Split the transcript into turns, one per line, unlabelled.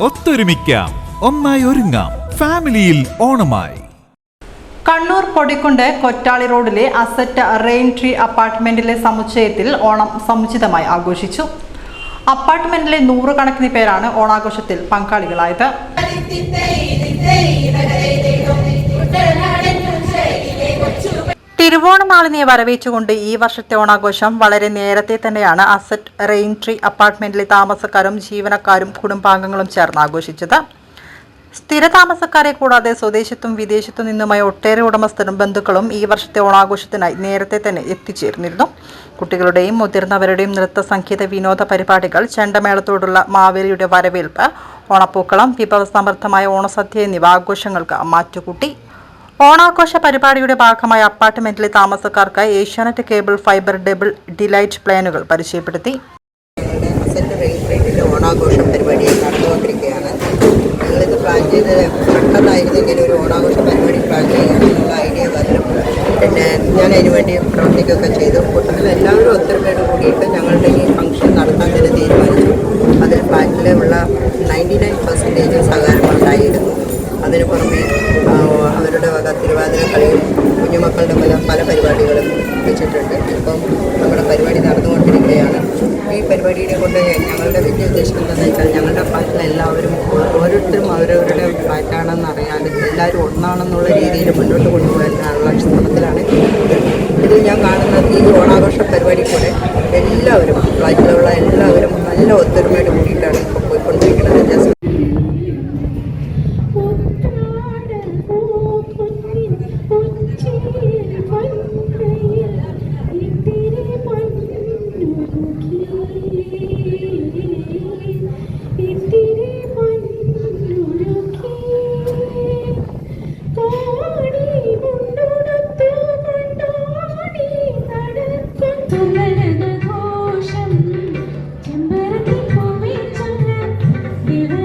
ഒത്തൊരുമിക്കാം. ഒന്നായി ഒരുങ്ങാം. ഫാമിലിയിൽ ഓണമായി.
കണ്ണൂർ പൊടിക്കുണ്ട് കൊറ്റാളി റോഡിലെ അസറ്റ് റെയിൻ ട്രീ അപ്പാർട്ട്മെന്റിലെ സമുച്ചയത്തിൽ ഓണം സമുചിതമായി ആഘോഷിച്ചു. അപ്പാർട്ട്മെന്റിലെ നൂറുകണക്കിന് പേരാണ് ഓണാഘോഷത്തിൽ പങ്കാളികളായത്. തിരുവോണനാളിനെ വരവേച്ചുകൊണ്ട് ഈ വർഷത്തെ ഓണാഘോഷം വളരെ നേരത്തെ തന്നെയാണ് അസറ്റ് റെയിൻ ട്രീ അപ്പാർട്ട്മെന്റിലെ താമസക്കാരും ജീവനക്കാരും കുടുംബാംഗങ്ങളും ചേർന്ന് ആഘോഷിച്ചത്. സ്ഥിര താമസക്കാരെ കൂടാതെ സ്വദേശത്തും വിദേശത്തും നിന്നുമായി ഒട്ടേറെ ഉടമസ്ഥരും ബന്ധുക്കളും ഈ വർഷത്തെ ഓണാഘോഷത്തിനായി നേരത്തെ തന്നെ എത്തിച്ചേർന്നിരുന്നു. കുട്ടികളുടെയും മുതിർന്നവരുടെയും നൃത്ത സംഗീത വിനോദ പരിപാടികൾ ചെണ്ടമേളത്തോടുള്ള മാവേലിയുടെ വരവേൽപ്പ് ഓണപ്പൂക്കളം വിഭവസമൃദ്ധമായ ഓണസദ്യ എന്നിവ ആഘോഷങ്ങൾക്ക് മാറ്റുകൂട്ടി. ഓണാഘോഷ പരിപാടിയുടെ ഭാഗമായി അപ്പാർട്ട്മെന്റിലെ താമസക്കാർക്ക് Asianet cable fibre double delight പ്ലാനുകൾ പരിചയപ്പെടുത്തി.
ഓണാഘോഷ പരിപാടി നടന്നുകൊണ്ടിരിക്കുകയാണ്. ഞങ്ങളിത് പ്ലാൻ ചെയ്ത് പെട്ടെന്നായിരുന്നെങ്കിൽ ഒരു ഓണാഘോഷ പരിപാടി പ്ലാൻ ചെയ്യാനുള്ള ഐഡിയ വന്നു പിന്നെ ഞാൻ അതിനു വേണ്ടി പ്രവർത്തിക്കുകയൊക്കെ ചെയ്തു. കൂട്ടത്തിൽ എല്ലാവരും ഒത്തൊരുമയോട് കൂടിയിട്ട് ഞങ്ങളുടെ ഈ ഫംഗ്ഷൻ നടത്താൻ തന്നെ തീരുമാനിച്ചു. അതിൽ ഫ്ലാറ്റിലുള്ള നയന്റി നയൻ പെർസെന്റേജ് സഹകരണമുണ്ടായിരുന്നു അതിന് പുറമെ കൊണ്ട് ഞങ്ങളുടെ വലിയ ഉദ്ദേശം എന്താണെന്ന് വെച്ചാൽ ഞങ്ങളുടെ പാട്ടിൽ എല്ലാവരും ഓരോരുത്തരും അവരവരുടെ പാറ്റാണെന്ന് അറിയാതെ എല്ലാവരും ഒന്നാണെന്നുള്ള രീതിയിൽ മുന്നോട്ട് കൊണ്ടുപോകാനുള്ള ശ്രമത്തിലാണ് ഇത്. ഞാൻ കാണുന്ന ഈ ഓണാഘോഷ പരിപാടി കൂടെ എല്ലാവരും ഫ്ലാറ്റിലുള്ള എല്ലാവരും നല്ല ഒത്തൊരുമയോട് കൂടിയിട്ടാണ്
You.